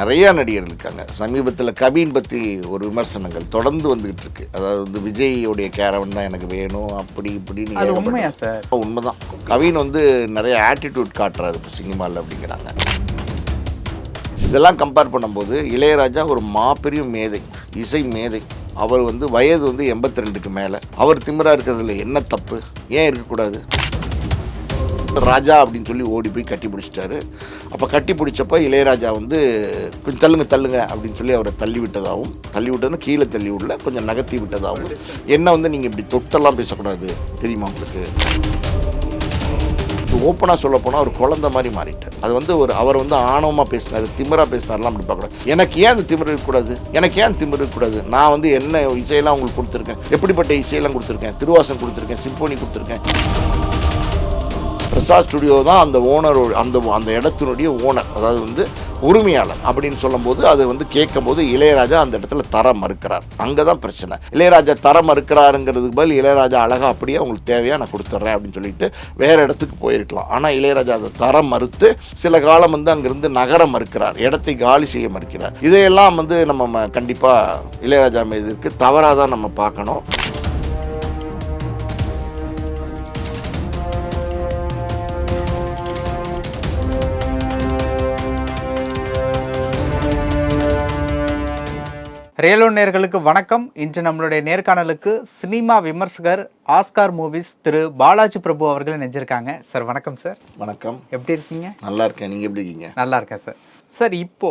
நிறைய நடிகர்கள் இருக்காங்க. சமீபத்தில் கவின் பற்றி ஒரு விமர்சனங்கள் தொடர்ந்து வந்துகிட்டு இருக்கு. அதாவது வந்து விஜயோடைய கேரவன் தான் எனக்கு வேணும் அப்படி இப்படின்னு அது உண்மையா சார்? உண்மைதான். கவின் வந்து நிறைய ஆட்டிடியூட் காட்டுறாரு இப்போ சினிமாவில் அப்படிங்கிறாங்க. இதெல்லாம் கம்பேர் பண்ணும்போது இளையராஜா ஒரு மாபெரும் மேதை இசை மேதை. அவர் வந்து வயது வந்து எண்பத்தி ரெண்டுக்கு மேலே. அவர் திமிரா இருக்கிறதுல என்ன தப்பு? ஏன் இருக்கக்கூடாது? ராஜா அப்படின்னு சொல்லி ஓடி போய் கட்டி பிடிச்சிட்டாரு. அப்போ கட்டி பிடிச்சப்போ இளையராஜா வந்து கொஞ்சம் தள்ளுங்க தள்ளுங்க அப்படின்னு சொல்லி அவரை தள்ளி விட்டதாகவும் தள்ளி விட்டதுன்னு கீழே தள்ளி விடல கொஞ்சம் நகர்த்தி விட்டதாகவும் என்ன வந்து நீங்கள் இப்படி தொட்டெல்லாம் பேசக்கூடாது? தெரியுமா உங்களுக்கு? ஓப்பனாக சொல்ல போனால் ஒரு குழந்த மாதிரி மாறிட்டார். அது வந்து ஒரு அவர் வந்து ஆணவமாக பேசினார் திமிரா பேசினார்லாம் அப்படி பார்க்கக்கூடாது. எனக்கு ஏன் அந்த திமிர் இருக்கக்கூடாது? எனக்கு ஏன் திமிர் இருக்கக்கூடாது? நான் வந்து என்ன இசையெல்லாம் உங்களுக்கு கொடுத்துருக்கேன்? எப்படிப்பட்ட இசையெல்லாம் கொடுத்துருக்கேன்? திருவாசம் கொடுத்துருக்கேன் சிம்போனி கொடுத்துருக்கேன். பிரசாத் ஸ்டுடியோ தான் அந்த ஓனர் அந்த அந்த இடத்தினுடைய ஓனர் அதாவது வந்து உரிமையாளர் அப்படின்னு சொல்லும்போது அது வந்து கேட்கும்போது இளையராஜா அந்த இடத்துல தர மறுக்கிறார். அங்கே தான் பிரச்சனை. இளையராஜா தர மறுக்கிறாருங்கிறதுக்கு பதில் இளையராஜா அழகாக அப்படியே உங்களுக்கு தேவையாக நான் கொடுத்துட்றேன் அப்படின்னு சொல்லிட்டு வேற இடத்துக்கு போயிருக்கலாம். ஆனால் இளையராஜா அதை தர மறுத்து சில காலம் வந்து அங்கேருந்து நகர மறுக்கிறார். இடத்தை காலி செய்ய மறுக்கிறார். இதையெல்லாம் வந்து நம்ம கண்டிப்பாக இளையராஜா மீது இருக்குது தவறாக தான் நம்ம பார்க்கணும். ரேலோ நேர்களுக்கு வணக்கம். இன்று நம்மளுடைய நேர்காணலுக்கு சினிமா விமர்சகர் ஆஸ்கார் மூவிஸ் திரு பாலாஜி பிரபு அவர்கள் நெஞ்சிருக்காங்க சார் வணக்கம் சார். வணக்கம். எப்படி இருக்கீங்க? நல்லா இருக்கேன். நீங்கள் எப்படி இருக்கீங்க? நல்லா இருக்கேன் சார். சார் இப்போ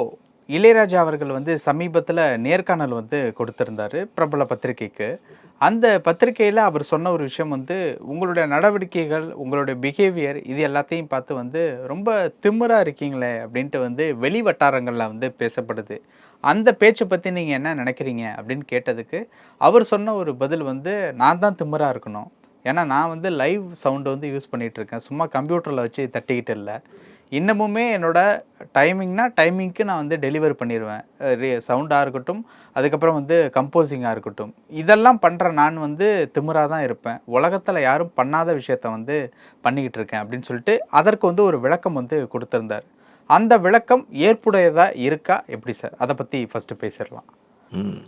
இளையராஜா அவர்கள் வந்து சமீபத்தில் நேர்காணல் வந்து கொடுத்திருந்தாரு பிரபல பத்திரிகைக்கு. அந்த பத்திரிகையில் அவர் சொன்ன ஒரு விஷயம் வந்து உங்களுடைய நடவடிக்கைகள் உங்களுடைய பிஹேவியர் இது எல்லாத்தையும் பார்த்து வந்து ரொம்ப திமிரா இருக்கீங்களே அப்படின்ட்டு வந்து வெளி வட்டாரங்களில் வந்து பேசப்படுது. அந்த பேச்சை பற்றி நீங்கள் என்ன நினைக்கிறீங்க அப்படின்னு கேட்டதுக்கு அவர் சொன்ன ஒரு பதில் வந்து நான் தான் திமிராக இருக்கணும். ஏன்னா நான் வந்து லைவ் சவுண்டு வந்து யூஸ் பண்ணிகிட்டு இருக்கேன். சும்மா கம்ப்யூட்டரில் வச்சு தட்டிக்கிட்டு இல்லை. இன்னமுமே என்னோடய டைமிங்னா டைமிங்க்கு நான் வந்து டெலிவர் பண்ணிடுவேன் சவுண்டாக இருக்கட்டும் அதுக்கப்புறம் வந்து கம்போசிங்காக இருக்கட்டும். இதெல்லாம் பண்ணுற நான் வந்து திமிராக தான் இருப்பேன். உலகத்தில் யாரும் பண்ணாத விஷயத்த வந்து பண்ணிக்கிட்டு இருக்கேன். அப்படின்னு சொல்லிட்டு அதற்கு வந்து ஒரு விளக்கம் வந்து கொடுத்துருந்தார். அந்த விளக்கம் ஏற்புடையதாக இருக்கா? எப்படி சார்? அதை பற்றி ஃபஸ்ட்டு பேசிடலாம்.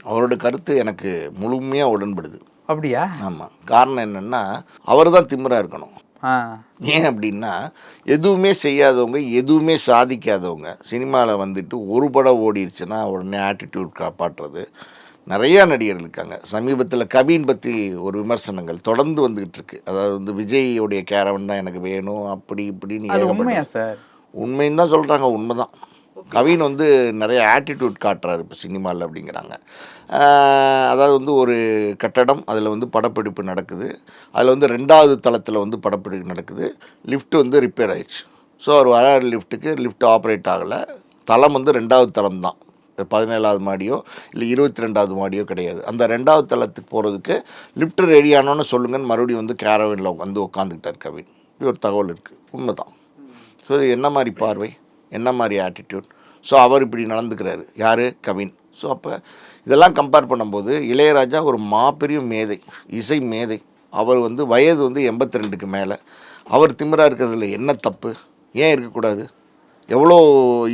அவரோட கருத்து எனக்கு முழுமையாக உடன்படுது. அப்படியா? ஆமாம் காரணம் என்னென்னா அவர் தான் திமிராக இருக்கணும் ஏன் அப்படின்னா எதுவுமே செய்யாதவங்க எதுவுமே சாதிக்காதவங்க சினிமாவில் வந்துட்டு ஒரு படம் ஓடிடுச்சுன்னா உடனே ஆட்டிடியூட் காப்பாற்றுறது. நிறையா நடிகர்கள் இருக்காங்க. சமீபத்தில் கவின் பற்றி ஒரு விமர்சனங்கள் தொடர்ந்து வந்துகிட்டு இருக்கு. அதாவது வந்து விஜயோடைய கேரவன் தான் எனக்கு வேணும் அப்படி இப்படின்னு சார்? உண்மைன்னு தான் சொல்கிறாங்க உண்மைதான். கவின் வந்து நிறைய ஆட்டிடியூட் காட்டுறாரு இப்போ சினிமாவில் அப்படிங்கிறாங்க. அதாவது வந்து ஒரு கட்டடம் அதில் வந்து படப்பிடிப்பு நடக்குது. அதில் வந்து ரெண்டாவது தளத்தில் வந்து படப்பிடிப்பு நடக்குது. லிஃப்ட் வந்து ரிப்பேர் ஆயிடுச்சு. ஸோ அவர் வராரு லிஃப்ட்டுக்கு லிஃப்ட் ஆப்ரேட் ஆகலை. தளம் வந்து ரெண்டாவது தளம் தான். பதினேழாவது மாடியோ இல்லை இருபத்தி ரெண்டாவது மாடியோ கிடையாது. அந்த ரெண்டாவது தளத்துக்கு போகிறதுக்கு லிஃப்ட் ரெடி ஆனோன்னு சொல்லுங்கன்னு மறுபடியும் வந்து கேரவனில் வந்து உட்காந்துக்கிட்டார் கவின். இப்படி ஒரு தகவல் இருக்குது உண்மைதான். ஸோ இது என்ன மாதிரி பார்வை என்ன மாதிரி ஆட்டிடியூட் ஸோ அவர் இப்படி நடந்துக்கிறாரு. யார்? கவின். ஸோ அப்போ இதெல்லாம் கம்பேர் பண்ணும்போது இளையராஜா ஒரு மாபெரும் மேதை இசை மேதை. அவர் வந்து வயது வந்து எண்பத்தி ரெண்டுக்கு மேலே. அவர் திமிராக இருக்கிறதுல என்ன தப்பு? ஏன் இருக்கக்கூடாது? எவ்வளோ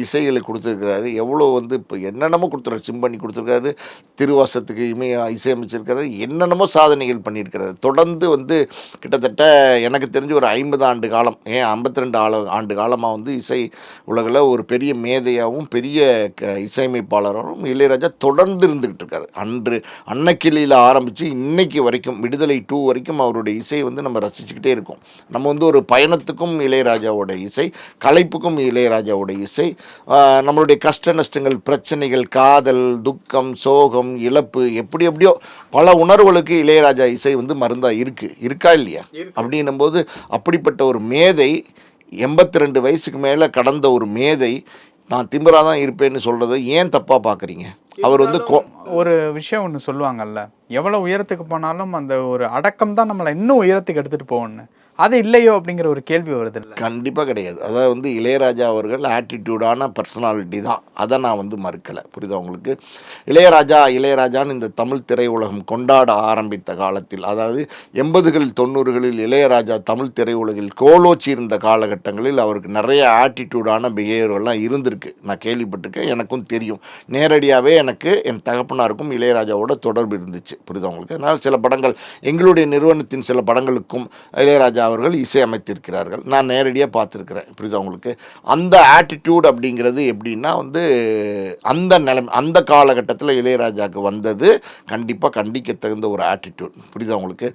இசைகளை கொடுத்துருக்கிறாரு எவ்வளோ வந்து இப்போ என்னென்னமோ கொடுத்துருக்காரு சிம்பனி கொடுத்துருக்காரு திருவாசத்துக்கு இமய இசையமைச்சிருக்காரு என்னென்னமோ சாதனைகள் பண்ணியிருக்கிறாரு. தொடர்ந்து வந்து கிட்டத்தட்ட எனக்கு தெரிஞ்சு ஒரு ஐம்பது ஆண்டு காலம் ஏன் ஐம்பத்தி ரெண்டு ஆள ஆண்டு காலமாக வந்து இசை உலகில் ஒரு பெரிய மேதையாகவும் பெரிய க இசையமைப்பாளராகவும் இளையராஜா தொடர்ந்து இருந்துக்கிட்டு இருக்காரு. அன்று அன்னக்கிளியில் ஆரம்பித்து இன்னைக்கு வரைக்கும் விடுதலை டூ வரைக்கும் அவருடைய இசை வந்து நம்ம ரசிச்சுக்கிட்டே இருக்கோம். நம்ம வந்து ஒரு பயணத்துக்கும் இளையராஜாவோட இசை கலைப்புக்கும் இளையராஜா இளையராஜாவோட இசை நம்மளுடைய கஷ்ட நஷ்டங்கள் பிரச்சனைகள் காதல் துக்கம் சோகம் இழப்பு எப்படி எப்படியோ பல உணர்வுகளுக்கு இளையராஜா இசை வந்து மருந்தா இருக்கு. இருக்கா இல்லையா? அப்படின்னும் போது அப்படிப்பட்ட ஒரு மேதை எண்பத்தி ரெண்டு வயசுக்கு மேலே கடந்த ஒரு மேதை நான் திமிரா தான் இருப்பேன்னு சொல்றதை ஏன் தப்பாக பார்க்குறீங்க அவர் வந்து ஒரு விஷயம் ஒன்று சொல்லுவாங்கல்ல எவ்வளோ உயரத்துக்கு போனாலும் அந்த ஒரு அடக்கம் தான் நம்மளை இன்னும் உயரத்துக்கு எடுத்துகிட்டு போகணும்னு அது இல்லையோ அப்படிங்கிற ஒரு கேள்வி வருது கண்டிப்பாக கிடையாது. அதாவது வந்து இளையராஜா அவர்கள் ஆட்டிடியூடான பர்சனாலிட்டி தான். அதை நான் வந்து மறுக்கலை. புரியுதா உங்களுக்கு? இளையராஜா இளையராஜான்னு இந்த தமிழ் திரையுலகம் கொண்டாட ஆரம்பித்த காலத்தில் அதாவது எண்பதுகள் தொண்ணூறுகளில் இளையராஜா தமிழ் திரையுலகில் கோலோச்சி இருந்த காலகட்டங்களில் அவருக்கு நிறைய ஆட்டிடியூடான பிஹேவியர்லாம் இருந்திருக்கு. நான் கேள்விப்பட்டிருக்கேன் எனக்கும் தெரியும். நேரடியாகவே எனக்கு என் தகப்பனாருக்கும் இளையராஜாவோட தொடர்பு இருந்துச்சு. புரியுதா உங்களுக்கு? அதனால் சில படங்கள் எங்களுடைய நிறுவனத்தின் சில படங்களுக்கும் இளையராஜா அவர்கள் இசையமைத்திருக்கிறார்கள். நான் நேரடியாக பார்த்துருக்குறேன். புரியுதா உங்களுக்கு? அந்த ஆட்டிடியூட் அப்படிங்கிறது எப்படின்னா வந்து அந்த நிலைமை அந்த காலகட்டத்தில் இளையராஜாவுக்கு வந்தது. கண்டிப்பாக கண்டிக்க தகுந்த ஒரு ஆட்டிடியூட் புரியுதா உங்களுக்கு?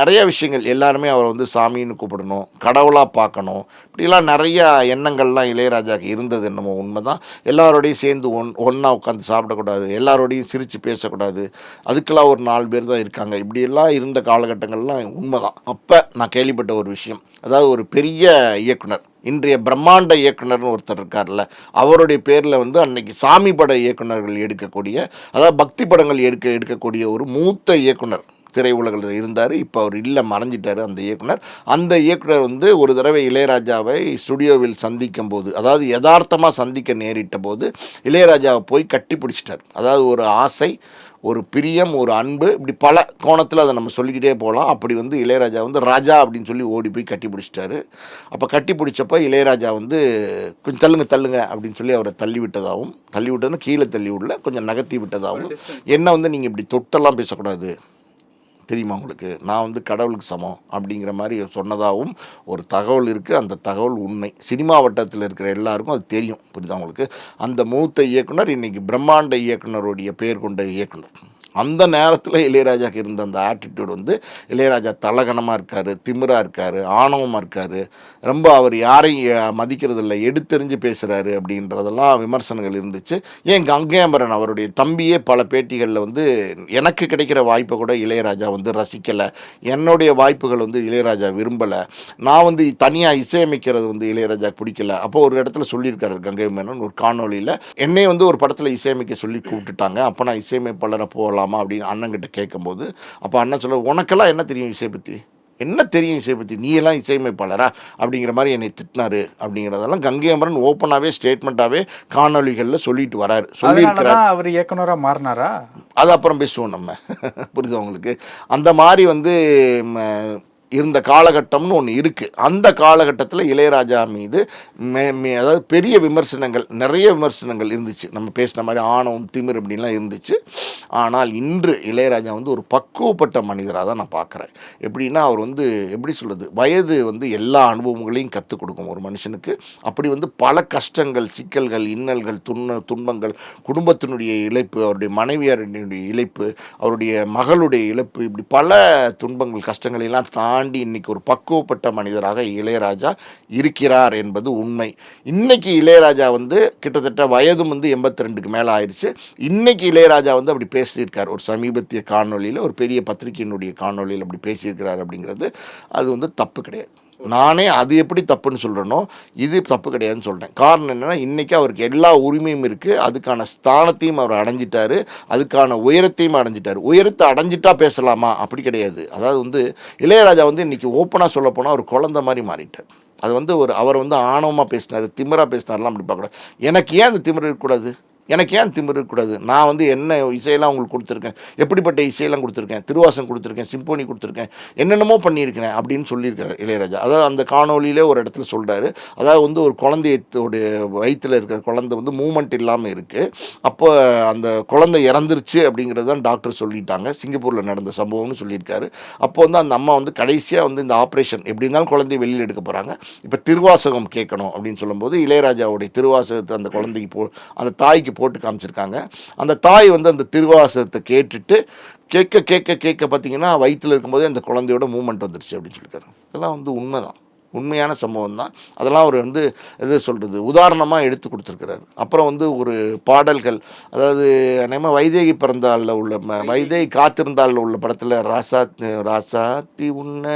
நிறைய விஷயங்கள். எல்லாருமே அவரை வந்து சாமின்னு கூப்பிடணும் கடவுளாக பார்க்கணும். இப்படிலாம் நிறைய எண்ணங்கள்லாம் இளையராஜாவுக்கு இருந்தது என்னமோ உண்மைதான். எல்லாரோடையும் சேர்ந்து ஒன் ஒன்றா உட்காந்து சாப்பிடக்கூடாது. எல்லாரோடையும் சிரித்து பேசக்கூடாது. அதுக்கெல்லாம் ஒரு நாலு பேர் தான் இருக்காங்க. இப்படியெல்லாம் இருந்த காலகட்டங்கள்லாம் உண்மை தான் அப்போ நான் அப்படிப்பட்ட ஒரு விஷயம். அதாவது ஒரு பெரிய இயக்குனர் இன்றைய பிரம்மாண்ட இயக்குனர்னு ஒருத்தர் இருக்கார்ல அவருடைய பேரில் வந்து அன்னைக்கு சாமி பட இயக்குனர்கள் எடுக்கக்கூடிய அதாவது பக்தி படங்கள் எடுக்க எடுக்கக்கூடிய ஒரு மூத்த இயக்குனர் திரையுலகில் இருந்தார். இப்போ அவர் இல்லை மறைஞ்சிட்டார் அந்த இயக்குனர். அந்த இயக்குனர் வந்து ஒரு தடவை இளையராஜாவை ஸ்டுடியோவில் சந்திக்கும் போது அதாவது யதார்த்தமாக சந்திக்க நேரிட்ட போது இளையராஜாவை போய் கட்டி பிடிச்சிட்டார் அதாவது ஒரு ஆசை ஒரு பிரியம் ஒரு அன்பு இப்படி பல கோணத்தில் அதை நம்ம சொல்லிக்கிட்டே போகலாம் அப்படி வந்து இளையராஜா வந்து ராஜா அப்படின்னு சொல்லி ஓடி போய் கட்டி பிடிச்சிட்டாரு. அப்போ கட்டி பிடிச்சப்ப இளையராஜா வந்து கொஞ்சம் தள்ளுங்க தள்ளுங்க அப்படின்னு சொல்லி அவரை தள்ளி விட்டதாகவும் தள்ளி விட்டதுன்னு கீழே தள்ளி விடல கொஞ்சம் நகர்த்தி விட்டதாகவும் என்ன வந்து நீங்கள் இப்படி தொட்டெல்லாம் பேசக்கூடாது. தெரியுமா உங்களுக்கு? நான் வந்து கடவுளுக்கு சமம் அப்படிங்கிற மாதிரி சொன்னதாகவும் ஒரு தகவல் இருக்குது அந்த தகவல் உண்மை. சினிமா வட்டத்தில் இருக்கிற எல்லாருக்கும் அது தெரியும். புரியுதா உங்களுக்கு? அந்த மூத்த இயக்குனர் இன்றைக்கி பிரம்மாண்ட இயக்குனருடைய பேர் கொண்ட இயக்குனர். அந்த நேரத்தில் இளையராஜாக்கு இருந்த அந்த ஆட்டிடியூட் வந்து இளையராஜா தலகணமாக இருக்கார் திமிராக இருக்கார் ஆணவமாக இருக்கார். ரொம்ப அவர் யாரையும் மதிக்கிறது இல்லை எடுத்தெறிஞ்சு பேசுகிறாரு அப்படின்றதெல்லாம் விமர்சனங்கள் இருந்துச்சு. ஏன் கங்கையம்பரன் அவருடைய தம்பியே பல பேட்டிகளில் வந்து எனக்கு கிடைக்கிற வாய்ப்பை கூட இளையராஜா வந்து ரசிக்கலை. என்னுடைய வாய்ப்புகள் வந்து இளையராஜா விரும்பலை. நான் வந்து தனியாக இசையமைக்கிறது வந்து இளையராஜா பிடிக்கல. அப்போ ஒரு இடத்துல சொல்லியிருக்காரு கங்கை மேனன் ஒரு காணொளியில். என்னை வந்து ஒரு படத்தில் இசையமைக்க சொல்லி கூப்பிட்டுட்டாங்க. அப்போ நான் இசையமைப்பாளராக போகலாம் அப்படின்னு அண்ணன்கிட்ட கேட்கும்போது அப்போ அண்ணன் சொல்ல உனக்கெல்லாம் என்ன தெரியும் இசை பற்றி என்ன தெரியும் இசை பற்றி நீ எல்லாம் இசையமைப்பாளரா? அப்படிங்கிற மாதிரி என்னை திட்டினாரு. அப்படிங்கிறதெல்லாம் கங்கை அமரன் ஓப்பனாகவே ஸ்டேட்மெண்ட்டாகவே காணொளிகளில் சொல்லிட்டு வராரு. சொல்லியிருக்கிறார். அவர் இயக்குனரா மாறினாரா? அது அப்புறம் பேசுவோம் நம்ம. புரியுதா உங்களுக்கு? அந்த மாதிரி வந்து இருந்த காலகட்டம்னு ஒன்று இருக்குது அந்த காலகட்டத்தில் இளையராஜா மீது மே மே- அதாவது பெரிய விமர்சனங்கள் நிறைய விமர்சனங்கள் இருந்துச்சு. நம்ம பேசின மாதிரி ஆணவம் திமிர் அப்படின்லாம் இருந்துச்சு. ஆனால் இன்று இளையராஜா வந்து ஒரு பக்குவப்பட்ட மனிதராக தான் நான் பார்க்குறேன் எப்படின்னா அவர் வந்து எப்படி சொல்கிறது வயது வந்து எல்லா அனுபவங்களையும் கற்றுக் கொடுக்கும் ஒரு மனுஷனுக்கு. அப்படி வந்து பல கஷ்டங்கள் சிக்கல்கள் இன்னல்கள் துன்ப துன்பங்கள் குடும்பத்தினுடைய இழப்பு அவருடைய மனைவியாருடைய இழப்பு அவருடைய மகளுடைய இழப்பு இப்படி பல துன்பங்கள் கஷ்டங்களை எல்லாம் தாண்டி இன்னைக்கு ஒரு பக்குவப்பட்ட மனிதராக இளையராஜா இருக்கிறார் என்பது உண்மை. இன்னைக்கு இளையராஜா வந்து கிட்டத்தட்ட வயதும் வந்து எண்பத்தி ரெண்டுக்கு மேலே ஆயிடுச்சு இன்னைக்கு இளையராஜா வந்து அப்படி பேசியிருக்கார். ஒரு சமீபத்திய காணொளியில் ஒரு பெரிய பத்திரிகையினுடைய காணொளியில் அப்படி பேசியிருக்கிறார் அப்படிங்கிறது அது வந்து தப்பு கிடையாது. நானே அது எப்படி தப்புன்னு சொல்கிறேனோ இது தப்பு கிடையாதுன்னு சொல்கிறேன் காரணம் என்னென்னா இன்றைக்கி அவருக்கு எல்லா உரிமையும் இருக்குது அதுக்கான ஸ்தானத்தையும் அவர் அடைஞ்சிட்டார். அதுக்கான உயரத்தையும் அடைஞ்சிட்டார். உயரத்தை அடைஞ்சிட்டா பேசலாமா? அப்படி கிடையாது. அதாவது வந்து இளையராஜா வந்து இன்றைக்கி ஓப்பனாக சொல்ல போனால் ஒரு குழந்த மாதிரி மாறிட்டார். அது வந்து ஒரு அவர் வந்து ஆணவமாக பேசினார் திமிராக பேசினார்லாம் அப்படி பார்க்கக்கூடாது. எனக்கு ஏன் அந்த திமிர் இருக்கக்கூடாது? எனக்கு ஏன் திமிர் இருக்கக்கூடாது? நான் வந்து என்ன இசையெல்லாம் உங்களுக்கு கொடுத்துருக்கேன்? எப்படிப்பட்ட இசையெல்லாம் கொடுத்துருக்கேன்? திருவாசம் கொடுத்துருக்கேன் சிம்போனி கொடுத்துருக்கேன் என்னென்னமோ பண்ணியிருக்கிறேன் அப்படின்னு சொல்லியிருக்காரு இளையராஜா. அதாவது அந்த காணொலியிலே ஒரு இடத்துல சொல்கிறாரு அதாவது வந்து ஒரு குழந்தையோடைய வயிற்றில் இருக்கிற குழந்தை வந்து மூமெண்ட் இல்லாமல் இருக்குது அப்போ அந்த குழந்தை இறந்துருச்சு அப்படிங்கிறது தான் டாக்டர் சொல்லிட்டாங்க. சிங்கப்பூரில் நடந்த சம்பவம்னு சொல்லியிருக்காரு. அப்போ வந்து அந்த அம்மா வந்து கடைசியாக வந்து இந்த ஆப்ரேஷன் எப்படி இருந்தாலும் குழந்தைய வெளியில் எடுக்க போகிறாங்க இப்போ திருவாசகம் கேட்கணும் அப்படின்னு சொல்லும்போது இளையராஜாவுடைய திருவாசகத்தை அந்த குழந்தைக்கு போ அந்த தாய்க்கு போட்டு காமிச்சிருக்காங்க. அந்த தாய் வந்து அந்த திருவாசகத்தை கேட்டுட்டு கேட்க கேட்க கேட்க பார்த்தீங்கன்னா வயிற்றில் இருக்கும்போதே அந்த குழந்தையோட மூமெண்ட் வந்துருச்சு அப்படின்னு சொல்லியிருக்காரு இதெல்லாம் வந்து உண்மைதான். உண்மையான சம்பவம் தான் அதெல்லாம் அவர் வந்து எது சொல்கிறது உதாரணமாக எடுத்து கொடுத்துருக்கிறாரு. அப்புறம் வந்து ஒரு பாடல்கள் அதாவது நம்ம வைதேகி பிறந்தாளில் உள்ள ம- வைதேகி காத்திருந்தாளில் உள்ள படத்தில் ராசா ராசாத்தி உன்ன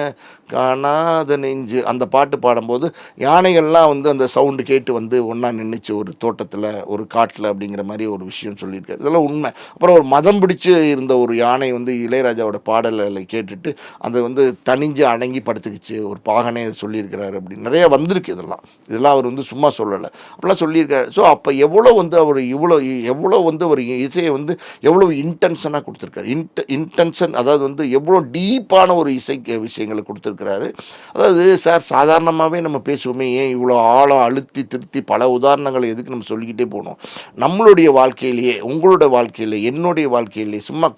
காணாத நெஞ்சு அந்த பாட்டு பாடும்போது யானைகள்லாம் வந்து அந்த சவுண்டு கேட்டு வந்து ஒன்றா நின்றுச்சு ஒரு தோட்டத்தில் ஒரு காட்டில் அப்படிங்கிற மாதிரி ஒரு விஷயம் சொல்லியிருக்காரு. இதெல்லாம் உண்மை. அப்புறம் ஒரு மதம் பிடிச்சு இருந்த ஒரு யானை வந்து இளையராஜாவோட பாடலை கேட்டுட்டு அதை வந்து தனிஞ்சு அடங்கி படுத்துக்கிச்சு ஒரு பாகனே சொல்லியிருக்கிறாரு அப்படின்னு நிறைய வந்திருக்கு இதெல்லாம். இதெல்லாம் அவர் வந்து சும்மா சொல்லலை. அப்படிலாம் சொல்லியிருக்காரு. ஸோ அப்போ எவ்வளோ வந்து அவர் இவ்வளோ எவ்வளோ வந்து ஒரு இசையை வந்து எவ்வளோ இன்டென்ஷனாக கொடுத்துருக்காரு. இன்ட இன்டென்ஷன் அதாவது வந்து எவ்வளோ டீப்பான ஒரு இசை விஷயங்களை கொடுத்துருக்கிறாரு. அதாவது சார் சாதாரணமாகவே நம்ம பேசுவோமே ஏன் இவ்வளோ ஆழம் அழுத்தி திருத்தி பல உதாரணங்களை எதுக்கு நம்ம சொல்லிக்கிட்டே போகணும் நம்மளுடைய வாழ்க்கையிலேயே உங்களோட வாழ்க்கையிலே என்னுடைய வாழ்க்கையிலே சும்மா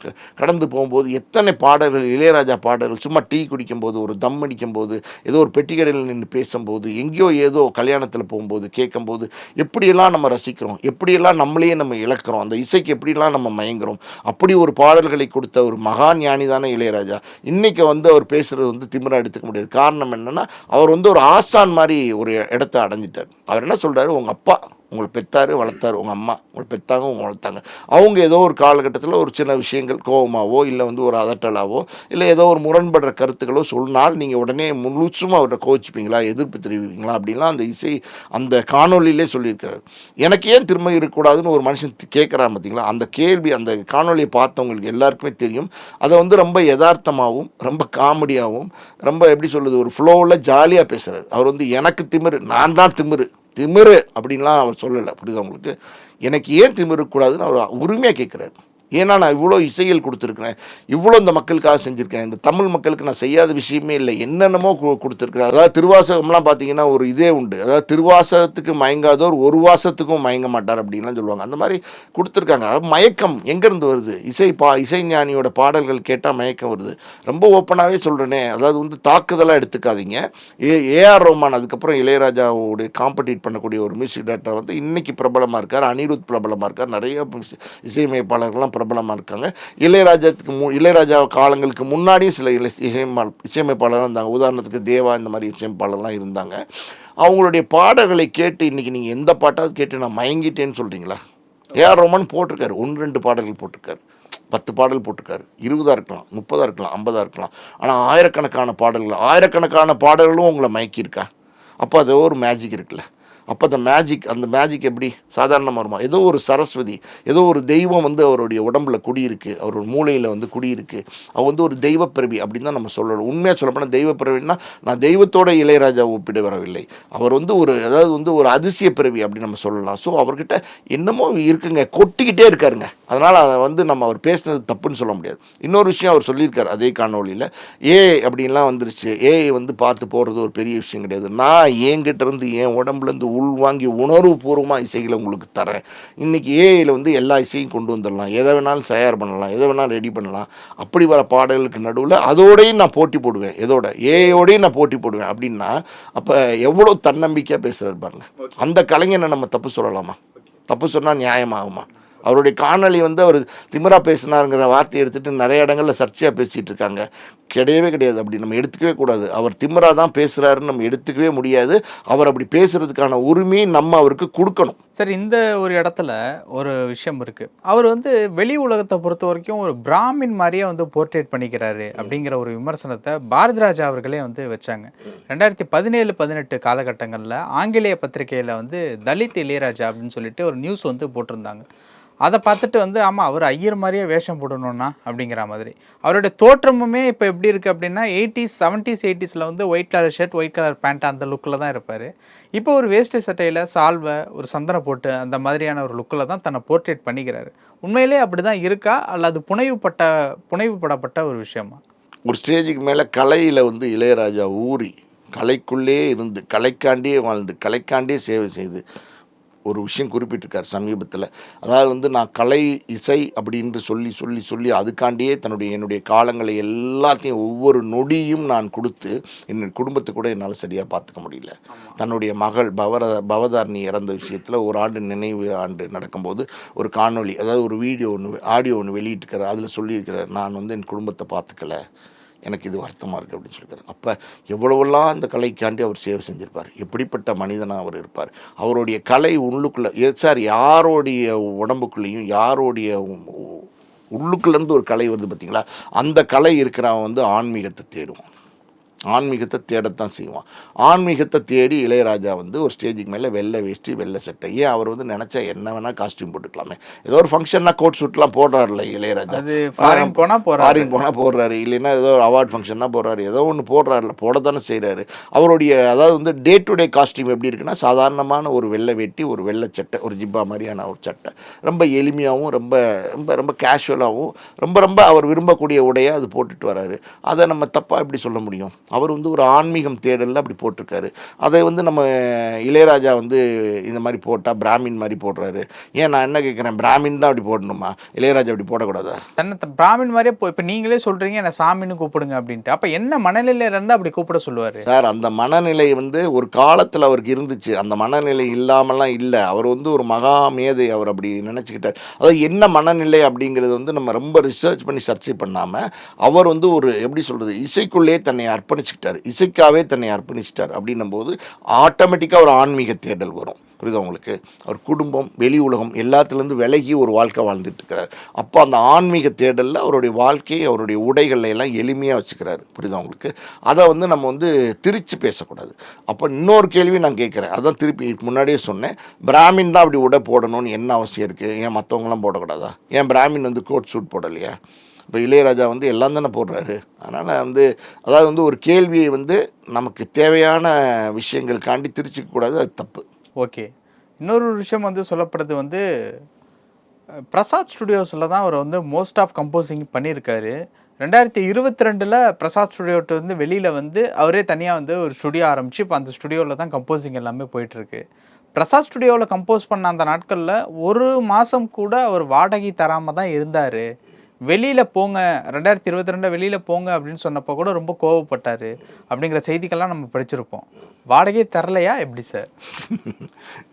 கடந்து போகும்போது எத்தனை பாடல்கள் இளையராஜா பாடல்கள் சும்மா டீ குடிக்கும்போது ஒரு தம் அடிக்கும்போது ஏதோ ஒரு பெட்டி கடையில் நின்று பேசும்போது எங்கேயோ ஏதோ கல்யாணத்தில் போகும்போது கேட்கும்போது எப்படியெல்லாம் நம்ம ரசிக்கிறோம்? எப்படியெல்லாம் நம்மளையே நம்ம இழக்கிறோம்? அந்த இசைக்கு எப்படிலாம் நம்ம மயங்குறோம்? அப்படி ஒரு பாடல்களை கொடுத்த ஒரு மகா ஞானி தானே இளையராஜா. இன்றைக்கி வந்து அவர் பேசுகிறது வந்து திமிரா எடுத்துக்க முடியாது. காரணம் என்னென்னா அவர் வந்து ஒரு ஆசான் மாதிரி ஒரு இடத்த அடைஞ்சிட்டார். அவர் என்ன சொல்கிறாரு உங்க அப்பா உங்களை பெத்தார் வளர்த்தாரு. உங்கள் அம்மா உங்களை பெத்தாங்க உங்களை வளர்த்தாங்க. அவங்க ஏதோ ஒரு காலகட்டத்தில் ஒரு சின்ன விஷயங்கள் கோபமாவோ இல்லை வந்து ஒரு அதட்டலாவோ இல்லை ஏதோ ஒரு முரண்படுற கருத்துக்களோ சொன்னால் நீங்கள் உடனே முழுசும் அவர்கிட்ட கோச்சிப்பீங்களா எதிர்ப்பு தெரிவிப்பீங்களா அப்படின்லாம் அந்த இசை அந்த காணொளியிலே சொல்லியிருக்கிறார். எனக்கு ஏன் திரும்ப இருக்கக்கூடாதுன்னு ஒரு மனுஷன் கேட்குறான் பார்த்தீங்களா அந்த கேள்வி அந்த காணொளியை பார்த்தவங்களுக்கு எல்லாருக்குமே தெரியும். அதை வந்து ரொம்ப யதார்த்தமாகவும் ரொம்ப காமெடியாகவும் ரொம்ப எப்படி சொல்லுது ஒரு ஃப்ளோவில் ஜாலியாக பேசுகிறார் அவர் வந்து எனக்கு திமிரு நான் தான் திமிரு. திமிரு அப்படின்லாம் அவர் சொல்லலை புரியுது அவங்களுக்கு எனக்கு ஏன் திமிரு கூடாதுன்னு அவர் உரிமையாக கேட்குறாரு ஏன்னா நான் இவ்வளோ இசையில் கொடுத்துருக்குறேன் இவ்வளோ இந்த மக்களுக்காக செஞ்சுருக்கேன் இந்த தமிழ் மக்களுக்கு நான் செய்யாத விஷயமே இல்லை என்னென்னமோ கொடுத்துருக்குறேன். அதாவது திருவாசகம்லாம் பார்த்தீங்கன்னா ஒரு இதே உண்டு. அதாவது திருவாசகத்துக்கு மயங்காதோர் ஒரு வாசத்துக்கும் மயங்க மாட்டார் அப்படின்லாம் சொல்லுவாங்க. அந்த மாதிரி கொடுத்துருக்காங்க. அதாவது மயக்கம் எங்கேருந்து வருது? இசை பா இசைஞானியோட பாடல்கள் கேட்டால் மயக்கம் வருது. ரொம்ப ஓப்பனாகவே சொல்கிறேனே அதாவது வந்து தாக்குதலாக எடுத்துக்காதீங்க. ஏ ஏஆர் ரோமான் அதுக்கப்புறம் இளையராஜாவோட காம்படிட் பண்ணக்கூடிய ஒரு மியூசிக் டேரக்டர் வந்து இன்னைக்கு பிரபலமாக இருக்கார். அனிருத் பிரபலமாக இருக்கார். நிறைய இசையமைப்பாளர்கள்லாம் இசையமைப்பாளர்கள்லாம் பிரபலமாக இருக்காங்க. இளையராஜாத்துக்கு மு இளையராஜா காலங்களுக்கு முன்னாடியும் சில இலை இசையமா இசையமைப்பாளர்கள் இருந்தாங்க. உதாரணத்துக்கு தேவா இந்த மாதிரி இசையமைப்பாளர்லாம் இருந்தாங்க. அவங்களுடைய பாடல்களை கேட்டு இன்றைக்கி நீங்கள் எந்த பாட்டாவது கேட்டு நான் மயங்கிட்டேன்னு சொல்கிறீங்களா ஏஆர் ரோமன் போட்டிருக்காரு. ஒன்று ரெண்டு பாடல்கள் போட்டிருக்காரு. பத்து பாடல் போட்டிருக்காரு. இருபதாக இருக்கலாம் முப்பதாக இருக்கலாம் ஐம்பதாக இருக்கலாம். ஆனால் ஆயிரக்கணக்கான பாடல்கள் ஆயிரக்கணக்கான பாடல்களும் உங்களை மயக்கியிருக்கா? அப்போ அது ஒரு மேஜிக் இருக்குல்ல. அப்போ அந்த மேஜிக் அந்த மேஜிக் எப்படி சாதாரணமாக வருமா? ஏதோ ஒரு சரஸ்வதி ஏதோ ஒரு தெய்வம் வந்து அவருடைய உடம்புல குடியிருக்கு அவரோட மூளையில் வந்து குடியிருக்கு அவர் வந்து ஒரு தெய்வ பிறவி அப்படின்னு தான் நம்ம சொல்லணும். உண்மையாக சொல்லப்போனால் தெய்வ பிறவின்னா நான் தெய்வத்தோட இளையராஜா ஒப்பிட வரவில்லை. அவர் வந்து ஒரு அதாவது வந்து ஒரு அதிசய பிறவி அப்படின்னு நம்ம சொல்லலாம். ஸோ அவர்கிட்ட என்னமோ இருக்குங்க கொட்டிக்கிட்டே இருக்காருங்க. அதனால் அதை வந்து நம்ம அவர் பேசுனது தப்புன்னு சொல்ல முடியாது. இன்னொரு விஷயம் அவர் சொல்லியிருக்காரு அதே காணொலியில் ஏ அப்படின்லாம் வந்துருச்சு. ஏஐ வந்து பார்த்து போகிறது ஒரு பெரிய விஷயம் கிடையாது. நான் என்கிட்ட இருந்து என் உடம்புலேருந்து உள்வாங்கி உணர்வு பூர்வமாக இசைகளை உங்களுக்கு தரேன் இன்றைக்கி ஏஐயில் வந்து எல்லா இசையும் கொண்டு வந்துடலாம். எதை வேணாலும் தயார் பண்ணலாம். எதை வேணாலும் ரெடி பண்ணலாம். அப்படி வர பாடல்களுக்கு நடுவில் அதோடையும் நான் போட்டி போடுவேன். எதோட? ஏஐயோடையும் நான் போட்டி போடுவேன். அப்படின்னா அப்போ எவ்வளோ தன்னம்பிக்கையாக பேசுகிறாரு பாருங்க. அந்த கலைஞனை நம்ம தப்பு சொல்லலாமா? தப்பு சொன்னால் நியாயமாகுமா? அவருடைய காணொளி வந்து அவர் திமிரா பேசினாருங்கிற வார்த்தையை எடுத்துகிட்டு நிறைய இடங்களில் சர்ச்சையாக பேசிகிட்டு இருக்காங்க. கிடையவே கிடையாது. அப்படி நம்ம எடுத்துக்கவே கூடாது. அவர் திமிரா தான் பேசுகிறாருன்னு நம்ம எடுத்துக்கவே முடியாது. அவர் அப்படி பேசுகிறதுக்கான உரிமையை நம்ம அவருக்கு கொடுக்கணும். சார் இந்த ஒரு இடத்துல ஒரு விஷயம் இருக்குது அவர் வந்து வெளி உலகத்தை பொறுத்த வரைக்கும் ஒரு பிராமின் மாதிரியே வந்து போர்ட்ரேட் பண்ணிக்கிறாரு அப்படிங்கிற ஒரு விமர்சனத்தை பாரதிராஜா அவர்களே வந்து வச்சாங்க. ரெண்டாயிரத்தி பதினேழு பதினெட்டு காலகட்டங்களில் ஆங்கிலேய பத்திரிகையில் வந்து தலித் இளையராஜா அப்படின்னு சொல்லிட்டு ஒரு நியூஸ் வந்து போட்டிருந்தாங்க. அதை பார்த்துட்டு வந்து ஆமாம் அவர் ஐயர் மாதிரியே வேஷம் போடணும்னா அப்படிங்கிற மாதிரி. அவருடைய தோற்றமுமே இப்போ எப்படி இருக்குது அப்படின்னா எயிட்டிஸ் செவன்ட்டிஸ் எயிட்டிஸில் வந்து white colour shirt white colour pant அந்த லுக்கில் தான் இருப்பார். இப்போ ஒரு வேஷ்டி சட்டையில் சால்வை ஒரு சந்தனம் போட்டு அந்த மாதிரியான ஒரு லுக்கில் தான் தன்னை போர்ட்ரேட் பண்ணிக்கிறாரு. உண்மையிலே அப்படி தான் இருக்கா அல்லது புனைவுப்பட்ட புனைவுப்படப்பட்ட ஒரு விஷயமா? ஒரு ஸ்டேஜுக்கு மேலே கலையில் வந்து இளையராஜா ஊறி கலைக்குள்ளே இருந்து கலைக்காண்டியே வாழ்ந்து கலைக்காண்டியே சேவை செய்து ஒரு விஷயம் குறிப்பிட்டிருக்கார் சமீபத்தில். அதாவது வந்து நான் கலை இசை அப்படின்று சொல்லி சொல்லி சொல்லி அதுக்காண்டியே தன்னுடைய என்னுடைய காலங்களை எல்லாத்தையும் ஒவ்வொரு நொடியும் நான் கொடுத்து என் குடும்பத்தை கூட என்னால் சரியாக பார்த்துக்க முடியல. தன்னுடைய மகள் பவர பவதாரணி இறந்த விஷயத்தில் ஒரு ஆண்டு நினைவு ஆண்டு நடக்கும்போது ஒரு காணொளி அதாவது ஒரு வீடியோ ஒன்று ஆடியோ ஒன்று வெளியிட்டிருக்கிறார் அதில் சொல்லியிருக்கிறார் நான் வந்து என் குடும்பத்தை பார்த்துக்கல. எனக்கு இது வருத்தமாக இருக்குது அப்படின்னு சொல்லியிருக்காரு அப்போ எவ்வளவெல்லாம் அந்த கலைக்காண்டி அவர் சேவை செஞ்சிருப்பார்? எப்படிப்பட்ட மனிதனாக அவர் இருப்பார்? அவருடைய கலை உள்ளுக்குள்ளே சார் யாரோடைய உடம்புக்குள்ளேயும் யாரோடைய உள்ளுக்குள்ளேருந்து ஒரு கலை வருது பார்த்தீங்களா அந்த கலை இருக்கிறவன் வந்து ஆன்மீகத்தை தேடுவான். ஆன்மீகத்தை தேடத்தான் செய்வான். ஆன்மீகத்தை தேடி இளையராஜா வந்து ஒரு ஸ்டேஜுக்கு மேலே வெள்ளை வேஷ்டி வெள்ளை சட்டை. ஏன் அவர் வந்து நினச்சா என்ன வேணால் காஸ்டியூம் போட்டுக்கலாமே. ஏதோ ஒரு ஃபங்க்ஷன்னா கோட் சூட்லாம் போடுறாருல இளையராஜா. ஃபாரின் போனா போறாரு. ஃபாரின் போனால் போடுறாரு. இல்லைன்னா ஏதோ ஒரு அவார்ட் ஃபங்க்ஷன்னா போடுறாரு. ஏதோ ஒன்று போடுறாருல போட தானே செய்கிறாரு அவருடைய அதாவது வந்து டே டு டே காஸ்டியூம் எப்படி இருக்குன்னா சாதாரணமான ஒரு வெள்ளை வேட்டி ஒரு வெள்ளை சட்டை ஒரு ஜிப்பா மாதிரியான ஒரு சட்டை. ரொம்ப எளிமையாகவும் ரொம்ப ரொம்ப ரொம்ப கேஷுவலாகவும் ரொம்ப ரொம்ப அவர் விரும்பக்கூடிய உடையை அது போட்டுட்டு வராரு. அதை நம்ம தப்பாக எப்படி சொல்ல முடியும்? அவர் வந்து ஒரு ஆன்மீகம் தேடலில் அப்படி போட்டிருக்காரு. அதை வந்து நம்ம இளையராஜா வந்து இந்த மாதிரி போட்டால் பிராமின் மாதிரி போடுறாரு. ஏன் நான் என்ன கேட்குறேன் பிராமின் தான் அப்படி போடணுமா? இளையராஜா அப்படி போடக்கூடாதா? தன்னை பிராமின் மாதிரியே போ இப்போ நீங்களே சொல்றீங்க என்ன சாமின்னு கூப்பிடுங்க அப்படின்ட்டு. அப்ப என்ன மனநிலையில இருந்தா அப்படி கூப்பிட சொல்லுவாரு? சார் அந்த மனநிலை வந்து ஒரு காலத்தில் அவருக்கு இருந்துச்சு. அந்த மனநிலை இல்லாமலாம் இல்லை. அவர் வந்து ஒரு மகா மேதை அவர் அப்படி நினச்சிக்கிட்டார். அதாவது என்ன மனநிலை அப்படிங்கிறது வந்து நம்ம ரொம்ப ரிசர்ச் பண்ணி சர்ச் பண்ணாமல் அவர் வந்து ஒரு எப்படி சொல்கிறது இசைக்குள்ளே தன்னை அர்ப்பணிச்சுக்கிட்டார் இசைக்காகவே தன்னை அர்ப்பணிச்சிட்டார். அப்படின்னும் போது ஆட்டோமேட்டிக்காக ஒரு ஆன்மீக தேடல் வரும். புரியுது உங்களுக்கு? அவர் குடும்பம் வெளி உலகம் எல்லாத்துலேருந்து விலகி ஒரு வாழ்க்கை வாழ்ந்துட்டுருக்கிறார். அப்போ அந்த ஆன்மீக தேடலில் அவருடைய வாழ்க்கையை அவருடைய உடைகளை எல்லாம் எளிமையாக வச்சுக்கிறாரு. புரியுது உங்களுக்கு? அதை வந்து நம்ம வந்து திரித்து பேசக்கூடாது. அப்போ இன்னொரு கேள்வி நான் கேட்குறேன். அதான் திருப்பி முன்னாடியே சொன்னேன். பிராமின் தான் அப்படி உடை போடணும்னு என்ன அவசியம் இருக்குது ஏன் மற்றவங்களாம் போடக்கூடாதா? ஏன் பிராமின் வந்து கோட் சூட் போடலையா? இப்போ இளையராஜா வந்து எல்லாம் தானே போடுறாரு. அதனால் வந்து அதாவது வந்து ஒரு கேள்வியை வந்து நமக்கு தேவையான விஷயங்களுக்காண்டி திரிச்சிக்க கூடாது அது தப்பு. ஓகே. இன்னொரு விஷயம் வந்து சொல்லப்படுறது வந்து பிரசாத் ஸ்டுடியோஸில் தான் அவர் வந்து மோஸ்ட் ஆஃப் கம்போசிங் பண்ணியிருக்காரு. ரெண்டாயிரத்தி இருபத்தி ரெண்டில் பிரசாத் ஸ்டுடியோட்டு வந்து வெளியில் வந்து அவரே தனியாக வந்து ஒரு ஸ்டுடியோ ஆரம்பித்து இப்போ அந்த ஸ்டுடியோவில் தான் கம்போசிங் எல்லாமே போயிட்டுருக்கு. பிரசாத் ஸ்டுடியோவில் கம்போஸ் பண்ண அந்த நாட்களில் ஒரு மாதம் கூட அவர் வாடகை தராமல் தான் இருந்தார். வெளியில் போங்க ரெண்டாயிரத்தி இருபத்தி ரெண்டு வெளியில் போங்க அப்படின்னு சொன்னப்போ கூட ரொம்ப கோவப்பட்டார் அப்படிங்கிற செய்திகள்லாம் நம்ம படிச்சிருப்போம். வாடகையே தரலையா எப்படி சார்?